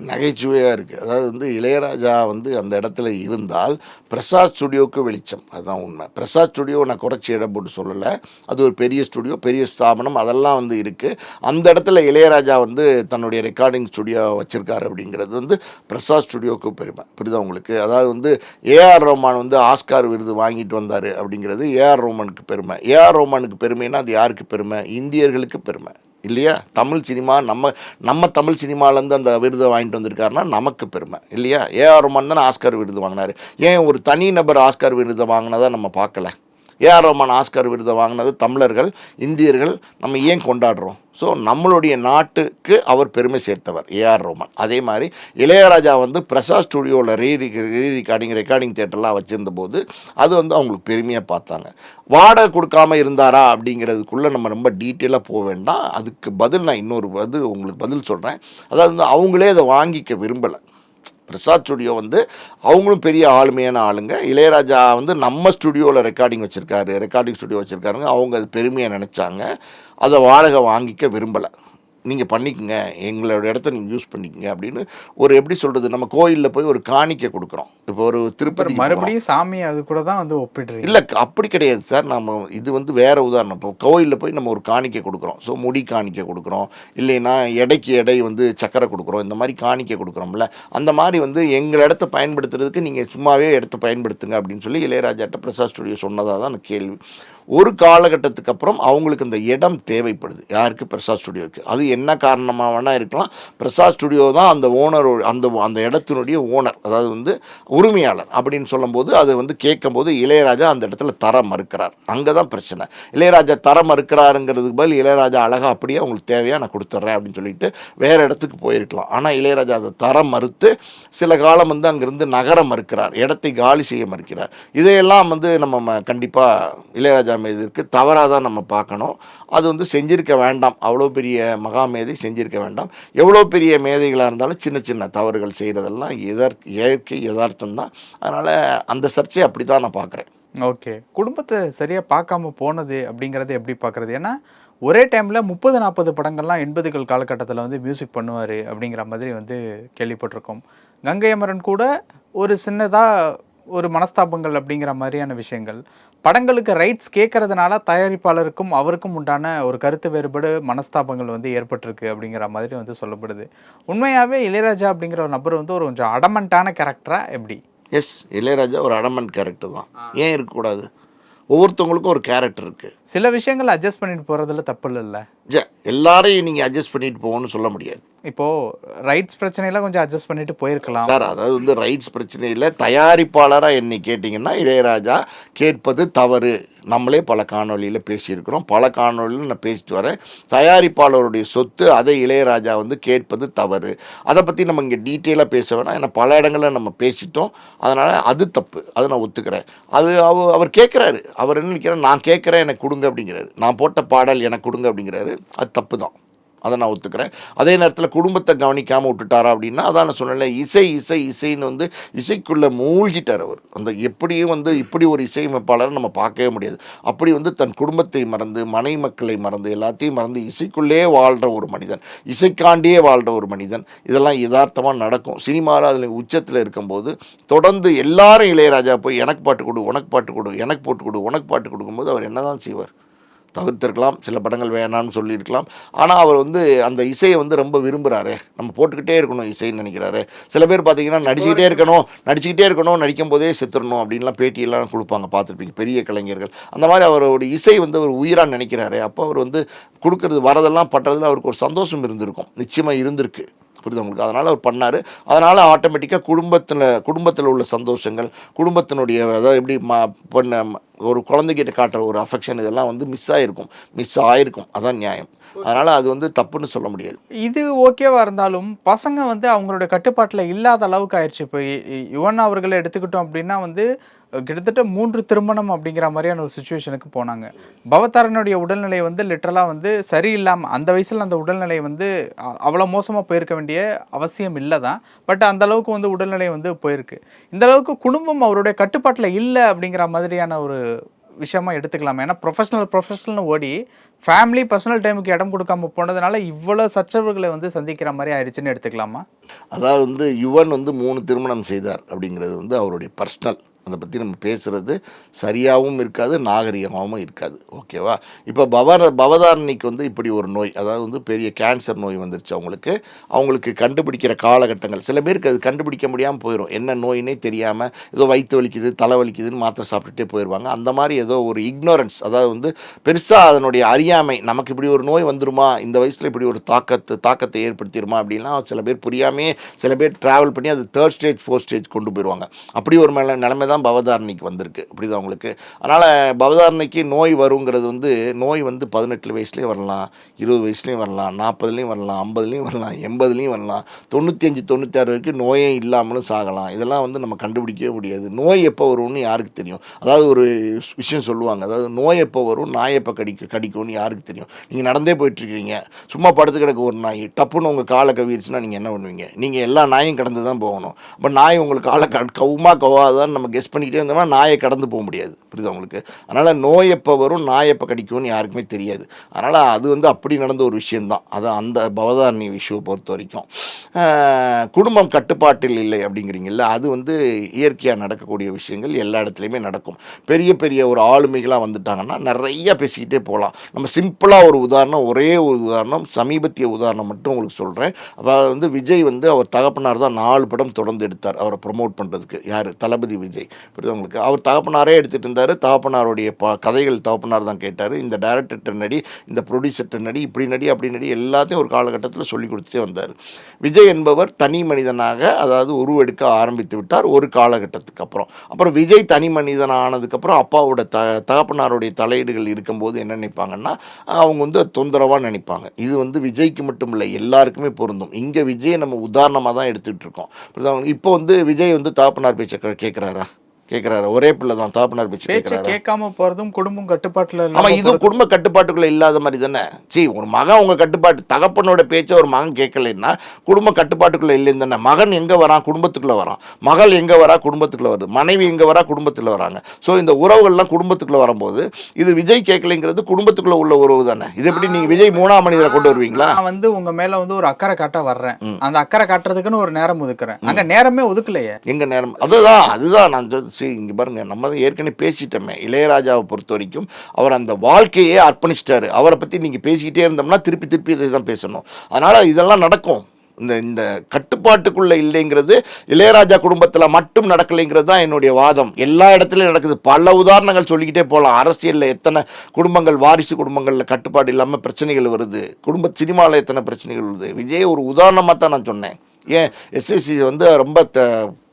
நகைச்சுவையாக இருக்குது அதாவது வந்து இளையராஜா வந்து அந்த இடத்துல இருந்தால் பிரசாத் ஸ்டுடியோவுக்கு வெளிச்சம். அதுதான் உண்மை. பிரசாத் ஸ்டுடியோ நான் குறைச்சி இடம் போட்டு சொல்லலை. அது ஒரு பெரிய ஸ்டுடியோ பெரிய ஸ்தாபனம். அதெல்லாம் வந்து இருக்குது அந்த இடத்துல இளையராஜா வந்து தன்னுடைய ரெக்கார்டிங் ஸ்டுடியோ வச்சுருக்காரு அப்படிங்கிறது வந்து பிரசாத் ஸ்டுடியோவுக்கு பெருமை. புரியுதா உங்களுக்கு? அதாவது வந்து ஏஆர் ரஹ்மான் வந்து ஆஸ்கார் விருது வாங்கிட்டு வந்தார் அப்படிங்கிறது ஏஆர் ரோமனுக்கு பெருமை. ஏஆர் ரோமானுக்கு பெருமைன்னா அது யாருக்கு பெருமை? இந்தியர்களுக்கு பெருமை. இல்லையா? தமிழ் சினிமா நம்ம நம்ம தமிழ் சினிமாலேருந்து அந்த விருதை வாங்கிட்டு வந்திருக்காருன்னா நமக்கு பெருமை. இல்லையா? ஏஆர் ரோமன் தானே ஆஸ்கார் விருது வாங்கினார். ஏன் ஒரு தனி நபர் ஆஸ்கார் விருதை வாங்கினதை நம்ம பார்க்கல? ஏஆர் ரஹ்மான் ஆஸ்கர் விருதை வாங்கினது தமிழர்கள் இந்தியர்கள் நம்ம ஏன் கொண்டாடுறோம்? ஸோ நம்மளுடைய நாட்டுக்கு அவர் பெருமை சேர்த்தவர் ஏஆர் ரோமன் அதே மாதிரி இளையராஜா வந்து பிரசாத் ஸ்டுடியோவில் ரீ ரீ ரெக்கார்டிங் ரெக்கார்டிங் தேட்டர்லாம் வச்சுருந்த போது அது வந்து அவங்களுக்கு பெருமையாக பார்த்தாங்க. வாடகை கொடுக்காம இருந்தாரா அப்படிங்கிறதுக்குள்ளே நம்ம ரொம்ப டீட்டெயிலாக போக வேண்டாம். அதுக்கு பதில் நான் இன்னொரு இது உங்களுக்கு பதில் சொல்கிறேன் அதாவது வந்து அவங்களே அதை வாங்கிக்க விரும்பலை. பிரசாத் ஸ்டுடியோ வந்து அவங்களும் பெரிய ஆளுமையான ஆளுங்க. இளையராஜா வந்து நம்ம ஸ்டுடியோவில் ரெக்கார்டிங் வச்சுருக்காரு. ரெக்கார்டிங் ஸ்டுடியோ வச்சுருக்காருங்க. அவங்க அது பெருமையாக நினச்சாங்க. அதை வாடகை வாங்கிக்க விரும்பலை. நீங்கள் பண்ணிக்கங்க எங்களோட இடத்த நீங்கள் யூஸ் பண்ணிக்கங்க அப்படின்னு ஒரு எப்படி சொல்கிறது நம்ம கோயிலில் போய் ஒரு காணிக்கை கொடுக்குறோம். இப்போ ஒரு திருப்பதி மறுபடியும் சாமி அது கூட தான் வந்து ஒப்பிடுறீங்க. இல்லை அப்படி கிடையாது சார். நம்ம இது வந்து வேற உதாரணம். இப்போ கோயிலில் போய் நம்ம ஒரு காணிக்கை கொடுக்குறோம். ஸோ முடி காணிக்கை கொடுக்குறோம். இல்லைன்னா எடைக்கு எடை வந்து சக்கரை கொடுக்குறோம். இந்த மாதிரி காணிக்கை கொடுக்குறோம்ல. அந்த மாதிரி வந்து எங்கள் இடத்த பயன்படுத்துறதுக்கு நீங்கள் சும்மாவே இடத்த பயன்படுத்துங்க அப்படின்னு சொல்லி இளையராஜாட்ட பிரசாத் ஸ்டுடியோ சொன்னதாக தான் கேள்வி. ஒரு காலகட்டத்துக்கு அப்புறம் அவங்களுக்கு இந்த இடம் தேவைப்படுது. யாருக்கு? பிரசாத் ஸ்டுடியோவுக்கு அது என்ன காரணமாக வேணால் இருக்கலாம். பிரசாத் ஸ்டுடியோ தான் அந்த ஓனர் அந்த அந்த இடத்தினுடைய ஓனர் அதாவது வந்து உரிமையாளர் அப்படின்னு சொல்லும்போது அது வந்து கேட்கும்போது இளையராஜா அந்த இடத்துல தர மறுக்கிறார். அங்கே தான் பிரச்சனை. இளையராஜா தர மறுக்கிறாருங்கிறதுக்கு பதில் இளையராஜா அழகாக அப்படியே அவங்களுக்கு தேவையாக நான் கொடுத்துட்றேன் அப்படின்னு சொல்லிட்டு வேறு இடத்துக்கு போயிருக்கலாம். ஆனால் இளையராஜா அதை தர மறுத்து சில காலம் வந்து அங்கேருந்து நகர மறுக்கிறார். இடத்தை காலி செய்ய மறுக்கிறார். இதையெல்லாம் வந்து நம்ம கண்டிப்பாக இளையராஜா மீது இருக்கு தவறாக தான் நம்ம பார்க்கணும். அது வந்து செஞ்சிருக்க வேண்டாம். அவ்வளோ பெரிய மகா மேதை செஞ்சிருக்க வேண்டாம். எவ்வளோ பெரிய மேதைகளாக இருந்தாலும் சின்ன சின்ன தவறுகள் செய்கிறதெல்லாம் எதற் இயற்கை யதார்த்தம் தான். அதனால் அந்த சர்ச்சையை அப்படி தான் நான் பார்க்குறேன். ஓகே. குடும்பத்தை சரியாக பார்க்காம போனது அப்படிங்கிறத எப்படி பார்க்குறது? ஏன்னா ஒரே டைமில் முப்பது நாற்பது படங்கள்லாம் எண்பதுகள் காலகட்டத்தில் வந்து மியூசிக் பண்ணுவார் அப்படிங்கிற மாதிரி வந்து கேள்விப்பட்டிருக்கோம். கங்கை அமரன் கூட ஒரு சின்னதாக ஒரு மனஸ்தாபங்கள் அப்படிங்கிற மாதிரியான விஷயங்கள். படங்களுக்கு ரைட்ஸ் கேட்கறதுனால தயாரிப்பாளருக்கும் அவருக்கும் உண்டான ஒரு கருத்து வேறுபாடு மனஸ்தாபங்கள் வந்து ஏற்பட்டிருக்கு அப்படிங்கிற மாதிரி வந்து சொல்லப்படுது. உண்மையாகவே இளையராஜா அப்படிங்கிற ஒரு நபர் வந்து ஒரு கொஞ்சம் அடமண்டான கேரக்டரா எப்படி? எஸ் இளையராஜா ஒரு அடமன்ட் கேரக்டர் தான். ஏன் இருக்கக்கூடாது? ஒவ்வொருத்தவங்களுக்கும் ஒரு கேரக்டர் இருக்குது சில விஷயங்கள் அட்ஜஸ்ட் பண்ணிட்டு போகிறதுல தப்பு இல்லைல்ல ஜ எல்லாரையும் நீங்கள் அட்ஜஸ்ட் பண்ணிட்டு போகணும்னு சொல்ல முடியாது. இப்போது ரைட்ஸ் பிரச்சனையெல்லாம் கொஞ்சம் அட்ஜஸ்ட் பண்ணிட்டு போயிருக்கலாம். சார் அதாவது வந்து ரைட்ஸ் பிரச்சனை இல்லை தயாரிப்பாளராக என்னை கேட்டிங்கன்னா இளையராஜா கேட்பது தவறு. நம்மளே பல காணொலியில் பேசியிருக்கிறோம். பல காணொளியில் நான் பேசிட்டு வரேன். தயாரிப்பாளருடைய சொத்து அதை இளையராஜா வந்து கேட்பது தவறு. அதை பற்றி நம்ம இங்கே டீட்டெயிலாக பேச வேணாம். ஏன்னா பல இடங்களில் நம்ம பேசிட்டோம். அதனால் அது தப்பு. அதை நான் ஒத்துக்கிறேன். அது அவர் அவர் கேட்குறாரு. அவர் என்ன நினைக்கிறார்? நான் கேட்குறேன் எனக்கு கொடுங்க அப்படிங்கிறாரு. நான் போட்ட பாடல் எனக்கு கொடுங்க அப்படிங்கிறாரு. அது தப்பு தான் அதை நான் ஒத்துக்கிறேன். அதே நேரத்தில் குடும்பத்தை கவனிக்காமல் விட்டுட்டாரா அப்படின்னா அதான் நான் சொன்னல இசை இசை இசைன்னு வந்து இசைக்குள்ளே மூழ்கிட்டார் அவர். அந்த எப்படியும் வந்து இப்படி ஒரு இசையமைப்பாளரை நம்ம பார்க்கவே முடியாது. அப்படி வந்து தன் குடும்பத்தை மறந்து மனை மக்களை மறந்து எல்லாத்தையும் மறந்து இசைக்குள்ளே வாழ்கிற ஒரு மனிதன் இசைக்காண்டியே வாழ்கிற ஒரு மனிதன் இதெல்லாம் யதார்த்தமாக நடக்கும். சினிமாவில் அதில் உச்சத்தில் இருக்கும்போது தொடர்ந்து எல்லாரும் இளையராஜா போய் எனக்கு பாட்டு கொடு உனக்கு பாட்டு கொடு எனக்கு போட்டு கொடு உனக்கு பாட்டு கொடுக்கும்போது அவர் என்ன தான் செய்வார்? தவிர்த்திருக்கலாம் சில படங்கள் வேணாம்னு சொல்லியிருக்கலாம். ஆனால் அவர் வந்து அந்த இசையை வந்து ரொம்ப விரும்புகிறாரு நம்ம போட்டுக்கிட்டே இருக்கணும் இசைன்னு நினைக்கிறாரு. சில பேர் பார்த்தீங்கன்னா நடிச்சுக்கிட்டே இருக்கணும் நடிச்சுக்கிட்டே இருக்கணும் நடிக்கும் போதே செத்துடணும் அப்படின்லாம் பேட்டியெல்லாம் கொடுப்பாங்க பார்த்துருப்பீங்க. பெரிய கலைஞர்கள். அந்த மாதிரி அவரோட இசை வந்து அவர் உயிராக நினைக்கிறாரு. அப்போ அவர் வந்து கொடுக்கறது வரதெல்லாம் பண்றதுல அவருக்கு ஒரு சந்தோஷம் இருந்திருக்கும். நிச்சயமாக இருந்திருக்கு. புரியுது உங்களுக்கு? அதனால் அவர் பண்ணார். அதனால் ஆட்டோமேட்டிக்காக குடும்பத்தில் குடும்பத்தில் உள்ள சந்தோஷங்கள் குடும்பத்தினுடைய அதாவது எப்படி ம பண்ண ஒரு குழந்தைகிட்ட காட்டுற ஒரு அஃபெக்ஷன் இதெல்லாம் வந்து மிஸ் ஆகிருக்கும் மிஸ் ஆகிருக்கும் அதான் நியாயம். அதனால் அது வந்து தப்புன்னு சொல்ல முடியாது. இது ஓகேவாக இருந்தாலும் பசங்க வந்து அவங்களோட கட்டுப்பாட்டில் இல்லாத அளவுக்கு ஆயிடுச்சு இப்போ யுவன் அவர்களை எடுத்துக்கிட்டோம் அப்படின்னா வந்து கிட்டத்தட்ட மூன்று திருமணம் அப்படிங்கிற மாதிரியான ஒரு சுச்சுவேஷனுக்கு போனாங்க. பவதாரனுடைய உடல்நிலை வந்து லிட்டரலாக வந்து சரியில்லாமல் அந்த வயசில் அந்த உடல்நிலை வந்து அவ்வளோ மோசமாக போயிருக்க வேண்டிய அவசியம் இல்லை தான். பட் அந்த அளவுக்கு வந்து உடல்நிலை வந்து போயிருக்கு. இந்த அளவுக்கு குடும்பம் அவருடைய கட்டுப்பாட்டில் இல்லை அப்படிங்கிற மாதிரியான ஒரு விஷயமா எடுத்துக்கலாம். ஏன்னா ப்ரொஃபஷனல் ப்ரொஃபஷனல்னு ஓடி ஃபேமிலி பர்சனல் டைமுக்கு இடம் கொடுக்காம போனதுனால இவ்வளோ சச்சரவுகளை வந்து சந்திக்கிற மாதிரி ஆயிடுச்சுன்னு எடுத்துக்கலாமா? அதாவது வந்து யுவன் வந்து மூணு திருமணம் செய்தார் அப்படிங்கிறது வந்து அவருடைய பர்சனல் அதை பற்றி நம்ம பேசுகிறது சரியாகவும் இருக்காது நாகரிகமாகவும் இருக்காது. ஓகேவா? இப்போ பவர பவதாரணிக்கு வந்து இப்படி ஒரு நோய் அதாவது வந்து பெரிய கேன்சர் நோய் வந்துருச்சு அவங்களுக்கு. அவங்களுக்கு கண்டுபிடிக்கிற காலகட்டங்கள் சில பேருக்கு அது கண்டுபிடிக்க முடியாமல் போயிடும் என்ன நோயினே தெரியாமல் ஏதோ வயிற்று வலிக்குது தலை வலிக்குதுன்னு மாத்திரை சாப்பிட்டுட்டே போயிடுவாங்க அந்த மாதிரி ஏதோ ஒரு இக்னோரன்ஸ் அதாவது வந்து பெருசாக அதனுடைய அறியாமை நமக்கு இப்படி ஒரு நோய் வந்துருமா இந்த வயசில் இப்படி ஒரு தாக்கத்தை தாக்கத்தை ஏற்படுத்திடுமா அப்படின்னா சில பேர் புரியாமையே சில பேர் ட்ராவல் பண்ணி அது தேர்ட் ஸ்டேஜ் ஃபோர்த் ஸ்டேஜ் கொண்டு போயிடுவாங்க அப்படி ஒரு மேல நிலைமை தான் பவதாரணிக்கு வந்திருக்கு. அப்படிதான் உங்களுக்கு? அதனால் பவதாரணிக்கு நோய் வருங்கிறது வந்து நோய் வந்து பதினெட்டு வயசுலேயும் வரலாம் இருபது வயசுலேயும் வரலாம் நாற்பதுலேயும் வரலாம் ஐம்பதுலேயும் வரலாம் எண்பதுலேயும் வரலாம் தொண்ணூற்றி அஞ்சு தொண்ணூத்தாறு வரைக்கும் நோயே இல்லாமலும் சாகலாம். இதெல்லாம் வந்து நம்ம கண்டுபிடிக்கவே முடியாது. நோய் எப்போ வரும்னு யாருக்கு தெரியும்? அதாவது ஒரு விஷயம் சொல்லுவாங்க. அதாவது நோய் எப்போ வரும் நாய் எப்போ கடிக்க கடிக்கும்னு யாருக்கு தெரியும்? நீங்கள் நடந்தே போயிட்டுருக்கீங்க. சும்மா படுத்து கிடக்க ஒரு நாய். டப்புன்னு உங்கள் காலை கவிருச்சுன்னா நீங்கள் என்ன பண்ணுவீங்க? நீங்கள் எல்லா நாயும் கடந்து தான் போகணும். அப்போ நாய் உங்களுக்கு காலை க கவுமா கவாதான்னு நம்ம கெஸ் பண்ணிக்கிட்டே இருந்தோம்னா நாயை கடந்து போக முடியாது. புரியுது உங்களுக்கு? அதனால் நோய் எப்போ வரும் நாய் எப்போ கடிக்கும்னு யாருக்குமே தெரியாது. அதனால் அது வந்து அப்படி நடந்த ஒரு விஷயந்தான் அது அந்த பவதாரணி விஷயம் பொறுத்த வரைக்கும். குடும்பம் கட்டுப்பாட்டில் இல்லை அப்படிங்கிறீங்கள அது வந்து இயற்கையாக நடக்கக்கூடிய விஷயங்கள் எல்லா இடத்துலையுமே நடக்கும். பெரிய பெரிய ஒரு ஆளுமைகளாக வந்துட்டாங்கன்னா நிறைய பேசிக்கிட்டே போகலாம். நம்ம சிம்பிளாக ஒரு உதாரணம் ஒரே ஒரு உதாரணம் சமீபத்திய உதாரணம் மட்டும் உங்களுக்கு சொல்கிறேன் அதாவது வந்து விஜய் வந்து அவர் தகப்பனார் தான் நாலு படம் தொடர்ந்து எடுத்தார் அவரை ப்ரொமோட் பண்ணுறதுக்கு யார்? தளபதி விஜய். புரியுதா உங்களுக்கு? அவர் தகப்பனாரே எடுத்துகிட்டு இருந்தார். தகப்பனாருடைய ப கதைகள் தகப்பனார் தான் கேட்டார். இந்த டேரக்டர்கிட்ட நடி இந்த ப்ரொடியூசர்கிட்ட நடி இப்படி நடி அப்படி நடி எல்லாத்தையும் ஒரு காலகட்டத்தில் சொல்லி கொடுத்துட்டே வந்தார். விஜய் என்பவர் தனி மனிதனாக அதாவது உருவெடுக்க ஆரம்பித்து விட்டார் ஒரு காலகட்டத்துக்கு அப்புறம். அப்புறம் விஜய் தனி மனிதன் ஆனதுக்கப்புறம் அப்பாவோட த தகப்பனாருடைய தலையீடுகள் இருக்கும்போது என்ன நினைப்பாங்கன்னா அவங்க வந்து தொந்தரவாக நினைப்பாங்க. இது வந்து விஜய்க்கு மட்டும் இல்லை எல்லாருக்குமே பொருந்தும். இங்கே விஜயை நம்ம உதாரணமாக தான் எடுத்துகிட்டு இருக்கோம். இப்போ வந்து விஜய் வந்து தகப்பனார் பேச்சை கேட்குறாரா கேட்குறாரு ஒரே பிள்ளை தான் தாப்பனார் பேச்சு கேட்காம போறதும் குடும்பம் கட்டுப்பாட்டுல ஆமா இல்லாம இது குடும்ப கட்டுப்பாட்டுக்குள்ள இல்லாத மாதிரி தானே? சீ ஒரு மகன் உங்க கட்டுப்பாட்டு தகப்பனோட பேச்சை ஒரு மகன் கேட்கலைன்னா குடும்ப கட்டுப்பாட்டுக்குள்ள இல்லைன்னு தானே? மகன் எங்க வரான் குடும்பத்துக்குள்ள வரான் மகள் எங்க வரா? குடும்பத்துக்குள்ள வருது. மனைவி எங்க வரா? குடும்பத்துல வராங்க. ஸோ இந்த உறவுகள்லாம் குடும்பத்துக்குள்ள வரும்போது இது விஜய் கேட்கலைங்கிறது குடும்பத்துக்குள்ள உள்ள உறவு தானே? இது எப்படி நீங்க விஜய் மூணாம் மனிதரை கொண்டு வருவீங்களா? நான் வந்து உங்க மேல வந்து ஒரு அக்கறை காட்ட வர்றேன். அந்த அக்கறை காட்டுறதுக்குன்னு ஒரு நேரம் ஒதுக்குறேன். அங்க நேரமே ஒதுக்கலையே. எங்க நேரம்? அதுதான் அதுதான் நான் சரி இங்கே பாருங்கள் நம்ம தான் ஏற்கனவே பேசிட்டோமே. இளையராஜாவை பொறுத்த வரைக்கும் அவர் அந்த வாழ்க்கையே அர்ப்பணிச்சிட்டாரு. அவரை பற்றி நீங்கள் பேசிக்கிட்டே இருந்தோம்னா திருப்பி திருப்பி இதை தான் பேசணும். அதனால் இதெல்லாம் நடக்கும். இந்த இந்த கட்டுப்பாட்டுக்குள்ளே இல்லைங்கிறது இளையராஜா குடும்பத்தில் மட்டும் நடக்கலைங்கிறது தான் என்னுடைய வாதம். எல்லா இடத்துலையும் நடக்குது. பல உதாரணங்கள் சொல்லிக்கிட்டே போகலாம். அரசியலில் எத்தனை குடும்பங்கள் வாரிசு குடும்பங்களில் கட்டுப்பாடு இல்லாமல் பிரச்சனைகள் வருது. குடும்ப சினிமாவில் எத்தனை பிரச்சனைகள் வருது. விஜய் ஒரு உதாரணமாக தான் நான் சொன்னேன். ஏன் எஸ்எஸ்சி வந்து ரொம்ப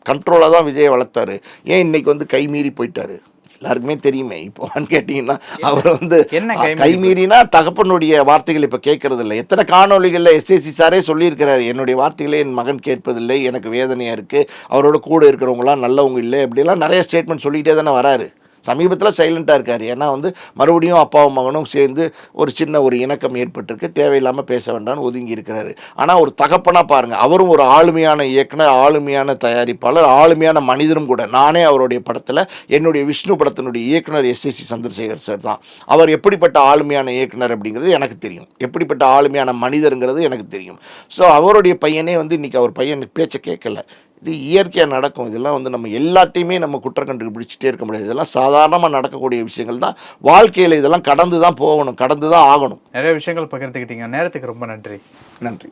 கண்ட்ரோலாக தான் விஜயை வளர்த்தாரு. ஏன் இன்னைக்கு வந்து கை மீறி போயிட்டாரு? எல்லாருக்குமே தெரியுமே. இப்போன்னு கேட்டிங்கன்னா அவர் வந்து என்ன கை மீறி கை மீறினா தகப்பனுடைய வார்த்தைகள் இப்போ கேட்கறது இல்லை எத்தனை காணொளிகளில் எஸ்எஸ்சி சாரே சொல்லியிருக்கிறாரு என்னுடைய வார்த்தைகளை என் மகன் கேட்பதில்லை எனக்கு வேதனையாக இருக்குது அவரோட கூட இருக்கிறவங்களாம் நல்லவங்க இல்லை இப்படிலாம் நிறைய ஸ்டேட்மெண்ட் சொல்லிக்கிட்டே தானே வராரு. சமீபத்தில் சைலண்ட்டாக இருக்கார். ஏன்னா வந்து மறுபடியும் அப்பாவும் மகனும் சேர்ந்து ஒரு சின்ன ஒரு இணக்கம் ஏற்பட்டிருக்கு. தேவையில்லாமல் பேச வேண்டாம்னு ஒதுங்கி இருக்கிறாரு. ஆனால் ஒரு தகப்பனாக பாருங்கள் அவரும் ஒரு ஆளுமையான இயக்குனர் ஆளுமையான தயாரிப்பாளர் ஆளுமையான மனிதரும் கூட. நானே அவருடைய படத்தில் என்னுடைய விஷ்ணு படத்தினுடைய இயக்குனர் எஸ்எஸ்சி சந்திரசேகர் சார் தான். அவர் எப்படிப்பட்ட ஆளுமையான இயக்குனர் அப்படிங்கிறது எனக்கு தெரியும். எப்படிப்பட்ட ஆளுமையான மனிதருங்கிறது எனக்கு தெரியும். ஸோ அவருடைய பையனே வந்து இன்றைக்கி அவர் பையன் பேச்சை கேட்கல இது இயற்கையாக நடக்கும். இதெல்லாம் வந்து நம்ம எல்லாத்தையுமே நம்ம குற்றம் கண்டுபிடிச்சிட்டே இருக்க முடியாது. இதெல்லாம் சாதாரணமாக நடக்கக்கூடிய விஷயங்கள் தான். வாழ்க்கையில் இதெல்லாம் கடந்து தான் போகணும் கடந்து தான் ஆகணும். நிறைய விஷயங்கள் பகிர்ந்துக்கிட்டீங்க நேரத்துக்கு ரொம்ப நன்றி. நன்றி.